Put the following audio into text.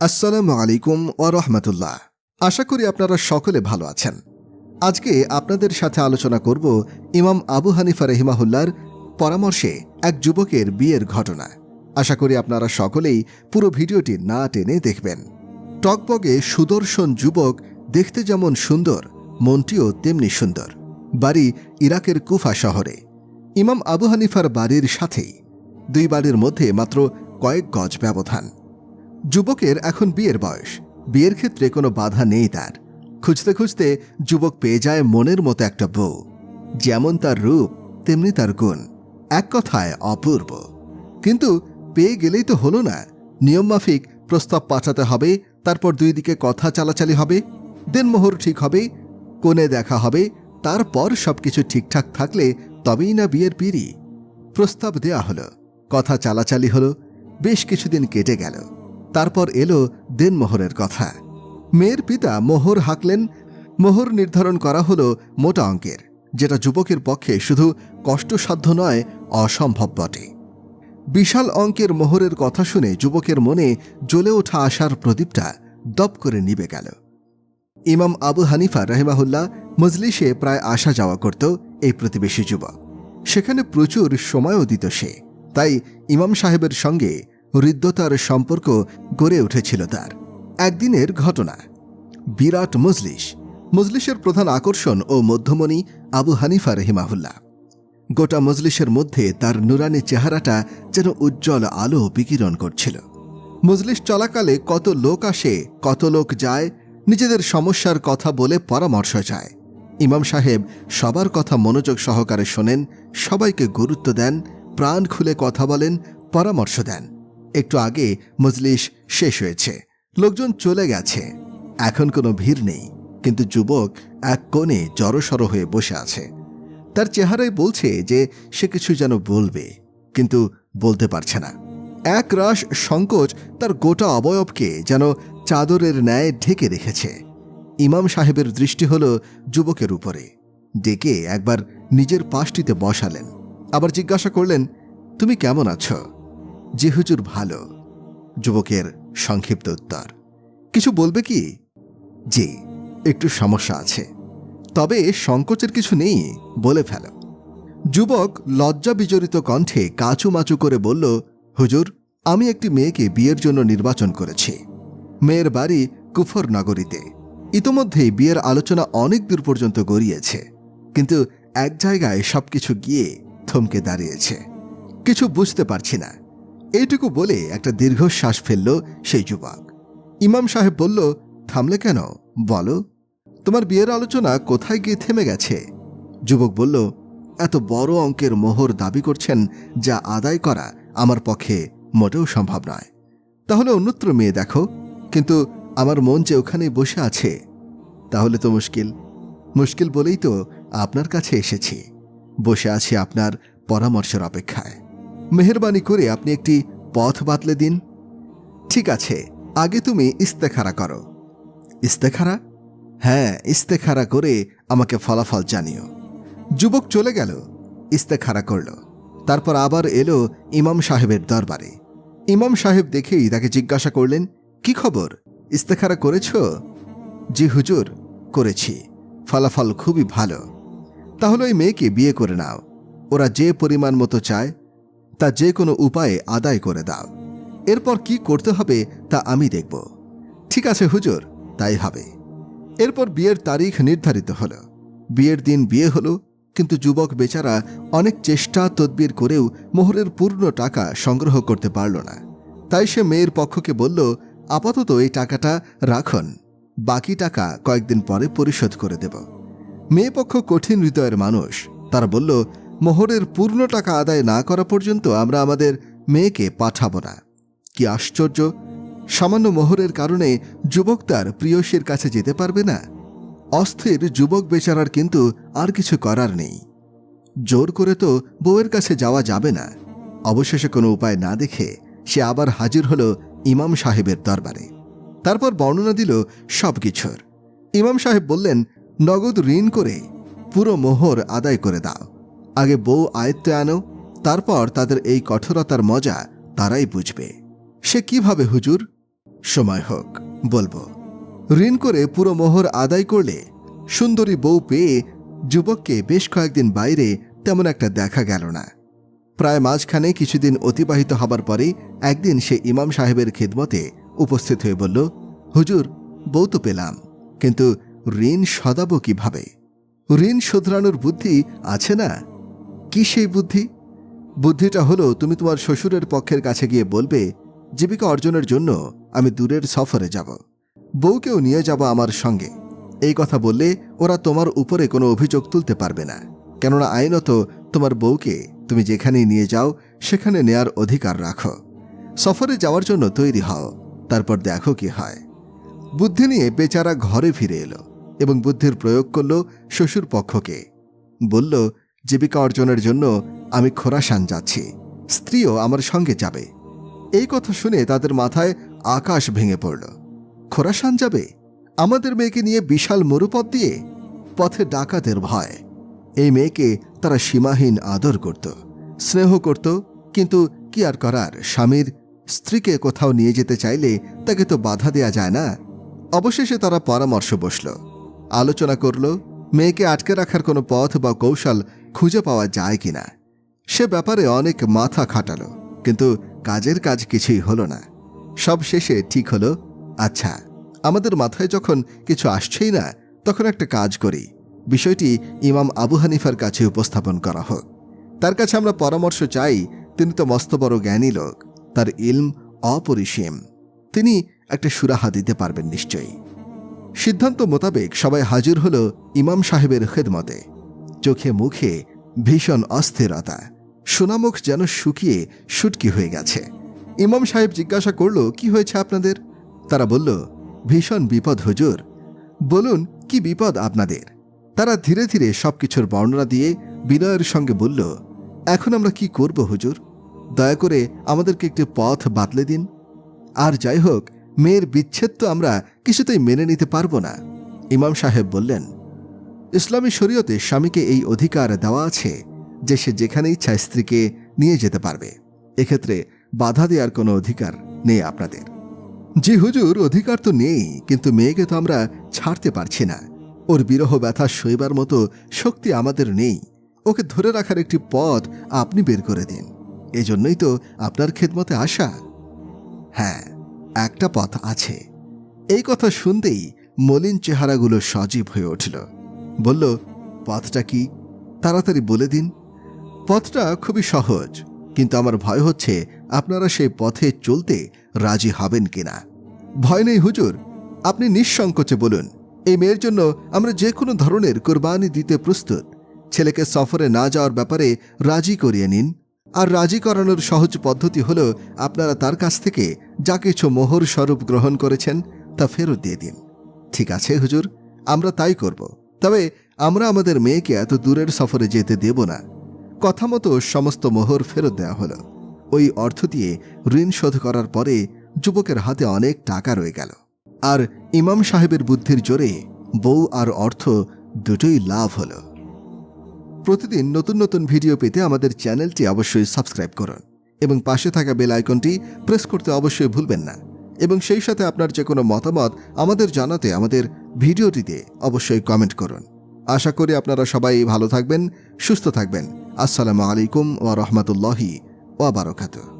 আসসালামু আলাইকুম ও রহমতুল্লাহ। আশা করি আপনারা সকলে ভালো আছেন। আজকে আপনাদের সাথে আলোচনা করব ইমাম আবু হানিফা রহিমাহুল্লার পরামর্শে এক যুবকের বিয়ের ঘটনা। আশা করি আপনারা সকলেই পুরো ভিডিওটি না টেনে দেখবেন। টকবগে সুদর্শন যুবক দেখতে যেমন সুন্দর, মনটিও তেমনি সুন্দর। বাড়ি ইরাকের কুফা শহরে। ইমাম আবু হানিফার বাড়ির সাথেই। দুই বাড়ির মধ্যে মাত্র কয়েক গজ ব্যবধান। যুবকের এখন বিয়ের বয়স। বিয়ের ক্ষেত্রে কোনো বাধা নেই তার। খুঁজতে খুঁজতে যুবক পেয়ে যায় মনের মতো একটা বউ। যেমন তার রূপ, তেমনি তার গুণ। এক কথায় অপূর্ব। কিন্তু পেয়ে গেলেই তো হলো না। নিয়মমাফিক প্রস্তাব পাঠাতে হবে, তারপর দুই দিকে কথা চালাচালি হবে, দেনমোহর ঠিক হবে, কোণে দেখা হবে, তারপর সবকিছু ঠিকঠাক থাকলে তবেই না বিয়ের পিড়ি। প্রস্তাব দেয়া হলো, কথা চালাচালি হলো, বেশ কিছুদিন কেটে গেল। তারপর এলো দেনমোহরের কথা। মেয়ের পিতা মোহর হাঁকলেন। মোহর নির্ধারণ করা হলো মোটা অঙ্কের, যেটা যুবকের পক্ষে শুধু কষ্টসাধ্য নয়, অসম্ভব বটে। বিশাল অঙ্কের মোহরের কথা শুনে যুবকের মনে জ্বলে ওঠা আশার প্রদীপটা দপ করে নিবে গেল। ইমাম আবু হানিফা রহেমাহুল্লাহ মজলিসে প্রায় আসা যাওয়া করত এই প্রতিবেশী যুবক। সেখানে প্রচুর সময়ও দিত সে। তাই ইমাম সাহেবের সঙ্গে হৃদ্যতার সম্পর্ক গড়ে উঠেছিল তার। একদিনের ঘটনা। বিরাট মজলিস। মজলিসের প্রধান আকর্ষণ ও মধ্যমণি আবু হানিফা রহিমাহুল্লাহ। গোটা মজলিসের মধ্যে তার নুরানি চেহারাটা যেন উজ্জ্বল আলো বিকিরণ করছিল। মজলিস চলাকালে কত লোক আসে, কত লোক যায়, নিজেদের সমস্যার কথা বলে পরামর্শ চায়। ইমাম সাহেব সবার কথা মনোযোগ সহকারে শোনেন, সবাইকে গুরুত্ব দেন, প্রাণ খুলে কথা বলেন, পরামর্শ দেন। একটু আগে মজলিস শেষ হয়েছে। লোকজন চলে গেছে। এখন কোনো ভিড় নেই। কিন্তু যুবক এক কোণে জড়সড় হয়ে বসে আছে। তার চেহারায় বলছে যে সে কিছু যেন বলবে, কিন্তু বলতে পারছে না। এক রাশ সংকোচ তার গোটা অবয়বকে যেন চাদরের ন্যায় ঢেকে রেখেছে। ইমাম সাহেবের দৃষ্টি হল যুবকের উপরে। ডেকে একবার নিজের পাশটিতে বসালেন। আবার জিজ্ঞাসা করলেন, তুমি কেমন আছো? জি হুজুর ভালো, যুবকের সংক্ষিপ্ত উত্তর। কিছু বলবে কি? জি, একটু সমস্যা আছে। তবে সংকোচের কিছু নেই বলে ফেল। যুবক লজ্জা বিজড়িত কণ্ঠে কাচুমাচু করে বলল, হুজুর, আমি একটি মেয়েকে বিয়ের জন্য নির্বাচন করেছি। মেয়ের বাড়ি কুফর নগরীতে। ইতোমধ্যেই বিয়ের আলোচনা অনেক দূর পর্যন্ত গড়িয়েছে। কিন্তু এক জায়গায় সবকিছু গিয়ে থমকে দাঁড়িয়েছে। কিছু বুঝতে পারছি না। এইটুকু বলে একটা দীর্ঘশ্বাস ফেলল সেই যুবক। ইমাম সাহেব বলল, থামলে কেন? বলো। তোমার বিয়ের আলোচনা কোথায় গিয়ে থেমে গেছে? যুবক বলল, এত বড় অঙ্কের মোহর দাবি করছেন যা আদায় করা আমার পক্ষে মোটেও সম্ভব নয়। তাহলে অন্যত্র মেয়ে দেখো, কিন্তু আমার মন যে ওখানে বসে আছে, তাহলে তো মুশকিল। মুশকিল বলেই তো আপনার কাছে এসেছি। বসে আছি আপনার পরামর্শের অপেক্ষায়। মেহরবানি করে আপনি একটি পথ বাতলে দিন। ঠিক আছে, আগে তুমি ইস্তেখারা করো। ইস্তেখারা? হ্যাঁ ইস্তেখারা করে আমাকে ফলাফল জানিও। যুবক চলে গেল, ইস্তেখারা করল। তারপর আবার এলো ইমাম সাহেবের দরবারে। ইমাম সাহেব দেখেই তাকে জিজ্ঞাসা করলেন, কি খবর? ইস্তেখারা করেছ? জি হুজুর, করেছি। ফলাফল খুবই ভালো। তাহলে ওই মেয়েকে বিয়ে করে নাও। ওরা যে পরিমাণ মতো চায় তা যে কোনো উপায়ে আদায় করে দাও। এরপর কি করতে হবে তা আমি দেখব। ঠিক আছে, হুজুর, তাই হবে। এরপর বিয়ের তারিখ নির্ধারিত হল। বিয়ের দিন বিয়ে হলো, কিন্তু যুবক বেচারা অনেক চেষ্টা তদবির করেও মোহরের পূর্ণ টাকা সংগ্রহ করতে পারল না। তাই সে মেয়ের পক্ষকে বলল, আপাতত এই টাকাটা রাখুন, বাকি টাকা কয়েকদিন পরে পরিশোধ করে দেব। মেয়ে পক্ষ কঠিন হৃদয়ের মানুষ। তারা বলল মোহরের পূর্ণ টাকা আদায় না করা পর্যন্ত আমরা আমাদের মেয়েকে পাঠাবো না। কি আশ্চর্য! সামান্য মোহরের কারণে যুবক তার প্রিয়সীর কাছে যেতে পারবে না। অস্থির যুবক বেচারার কিন্তু আর কিছু করার নেই। জোর করে তো বউয়ের কাছে যাওয়া যাবে না। অবশেষে কোনো উপায় না দেখে সে আবার হাজির হলো ইমাম সাহেবের দরবারে। তারপর বর্ণনা দিল সব কিছুর ইমাম সাহেব বললেন, নগদ ঋণ করে পুরো মোহর আদায় করে দাও। আগে বউ আয়ত্তে আনো তারপর তাদের এই কঠোরতার মজা তারাই বুঝবে। সে কীভাবে, হুজুর? সময় হোক, বলব। ঋণ করে পুরো মোহর আদায় করলে সুন্দরী বউ পেয়ে যুবককে বেশ কয়েকদিন বাইরে তেমন একটা দেখা গেল না। প্রায় মাঝখানে কিছুদিন অতিবাহিত হবার পরে একদিন সে ইমাম সাহেবের খেদমতে উপস্থিত হয়ে বলল, হুজুর, বউ তো পেলাম, কিন্তু ঋণ সদাবো কীভাবে? ঋণ শোধরানোর বুদ্ধি আছে না? কি সেই বুদ্ধি? বুদ্ধিটা হলো, তুমি তোমার শ্বশুরের পক্ষের কাছে গিয়ে বলবে, জীবিকা অর্জনের জন্য আমি দূরের সফরে যাব। বউকেও নিয়ে যাব আমার সঙ্গে। এই কথা বললে ওরা তোমার উপরে কোনো অভিযোগ তুলতে পারবে না। কেননা আইনত তোমার বউকে তুমি যেখানেই নিয়ে যাও, সেখানে নেয়ার অধিকার রাখো। সফরে যাওয়ার জন্য তৈরি হও, তারপর দেখো কি হয়। বুদ্ধি নিয়ে বেচারা ঘরে ফিরে এলো এবং বুদ্ধির প্রয়োগ করল শ্বশুর পক্ষকে। বলল জীবিকা অর্জনের জন্য আমি খোরাসান যাচ্ছি। স্ত্রীও আমার সঙ্গে যাবে। এই কথা শুনে তাদের মাথায় আকাশ ভেঙে পড়ল। খোরাসান যাবে? আমাদের মেয়েকে নিয়ে বিশাল মরুপথ দিয়ে? পথে ডাকাতের ভয়। এই মেয়েকে তারা সীমাহীন আদর করত, স্নেহ করত, কিন্তু কি আর করার, স্বামীর স্ত্রীকে কোথাও নিয়ে যেতে চাইলে তাকে তো বাধা দেয়া যায় না। অবশেষে তারা পরামর্শ বসল। আলোচনা করল, মেয়েকে আটকে রাখার কোনো পথ বা কৌশল খুঁজে পাওয়া যায় কিনা, সে ব্যাপারে অনেক মাথা খাটালো, কিন্তু কাজের কাজ কিছুই হলো না। সব শেষে ঠিক হলো আচ্ছা আমাদের মাথায় যখন কিছু আসছেই না, তখন একটা কাজ করি। বিষয়টি ইমাম আবু হানিফার কাছে উপস্থাপন করা হোক। তার কাছে আমরা পরামর্শ চাই, তিনি তো মস্ত বড় জ্ঞানী লোক, তার ইলম অপরিসীম। তিনি একটা সুরাহা দিতে পারবেন নিশ্চয়ই। সিদ্ধান্ত মোতাবেক সবাই হাজির হল ইমাম সাহেবের খেদমতে। চোখে মুখে ভীষণ অস্থিরতা। সোনামুখ যেন শুকিয়ে শুটকি হয়ে গেছে। ইমাম সাহেব জিজ্ঞাসা করল, কি হয়েছে আপনাদের? তারা বলল, ভীষণ বিপদ, হুজুর। বলুন, কি বিপদ আপনাদের? তারা ধীরে ধীরে সবকিছুর বর্ণনা দিয়ে বিনয়ের সঙ্গে বলল, এখন আমরা কি করব, হুজুর? দয়া করে আমাদেরকে একটি পথ বাতলে দিন। আর যাই হোক, মেয়ের বিচ্ছেদ তো আমরা কিছুতেই মেনে নিতে পারব না। ইমাম সাহেব বললেন ইসলামী শরীয়তে স্বামীকে এই অধিকার দেওয়া আছে যে সে যেখানে ইচ্ছা স্ত্রীকে নিয়ে যেতে পারবে। এক্ষেত্রে বাধা দেওয়ার কোনো অধিকার নেই আপনাদের। জি হুজুর, অধিকার তো নেই, কিন্তু মেয়েকে তো আমরা ছাড়তে পারছি না। ওর বিরহ ব্যথা সইবার মতো শক্তি আমাদের নেই। ওকে ধরে রাখার একটি পথ আপনি বের করে দিন। এজন্যই তো আপনার খেদমতে আসা। হ্যাঁ একটা পথ আছে। এই কথা শুনতেই মলিন চেহারাগুলো সজীব হয়ে উঠল। বলল, পথটা কি? তাড়াতাড়ি বলে দিন। পথটা খুবই সহজ, কিন্তু আমার ভয় হচ্ছে আপনারা সেই পথে চলতে রাজি হবেন কিনা। ভয় নেই হুজুর, আপনি নিঃসংকোচে বলুন। এই মেয়ের জন্য আমরা যে কোনো ধরনের কোরবানি দিতে প্রস্তুত। ছেলেকে সফরে না যাওয়ার ব্যাপারে রাজি করিয়ে নিন। আর রাজি করানোর সহজ পদ্ধতি হল, আপনারা তার কাছ থেকে যা কিছু মোহর স্বরূপ গ্রহণ করেছেন তা ফেরত দিয়ে দিন। ঠিক আছে হুজুর, আমরা তাই করব। তবে আমরা আমাদের মেয়েকে এত দূরের সফরে যেতে দেব না। কথা মতো সমস্ত মোহর ফেরত দেওয়া হলো। ওই অর্থ দিয়ে ঋণ শোধ করার পরে যুবকের হাতে অনেক টাকা রয়ে গেল। আর ইমাম সাহেবের বুদ্ধির জোরে বউ আর অর্থ দুটোই লাভ হলো। প্রতিদিন নতুন নতুন ভিডিও পেতে আমাদের চ্যানেলটি অবশ্যই সাবস্ক্রাইব করুন এবং পাশে থাকা বেল আইকনটি প্রেস করতে অবশ্যই ভুলবেন না। এবং সেই সাথে আপনার যে কোনো মতামত আমাদের জানাতে আমাদের ভিডিওটিতে অবশ্যই কমেন্ট করুন। আশা করি আপনারা সবাই ভালো থাকবেন, সুস্থ থাকবেন। আসসালামু আলাইকুম ওয়া রহমতুল্লাহি ওয়া বারাকাতুহু।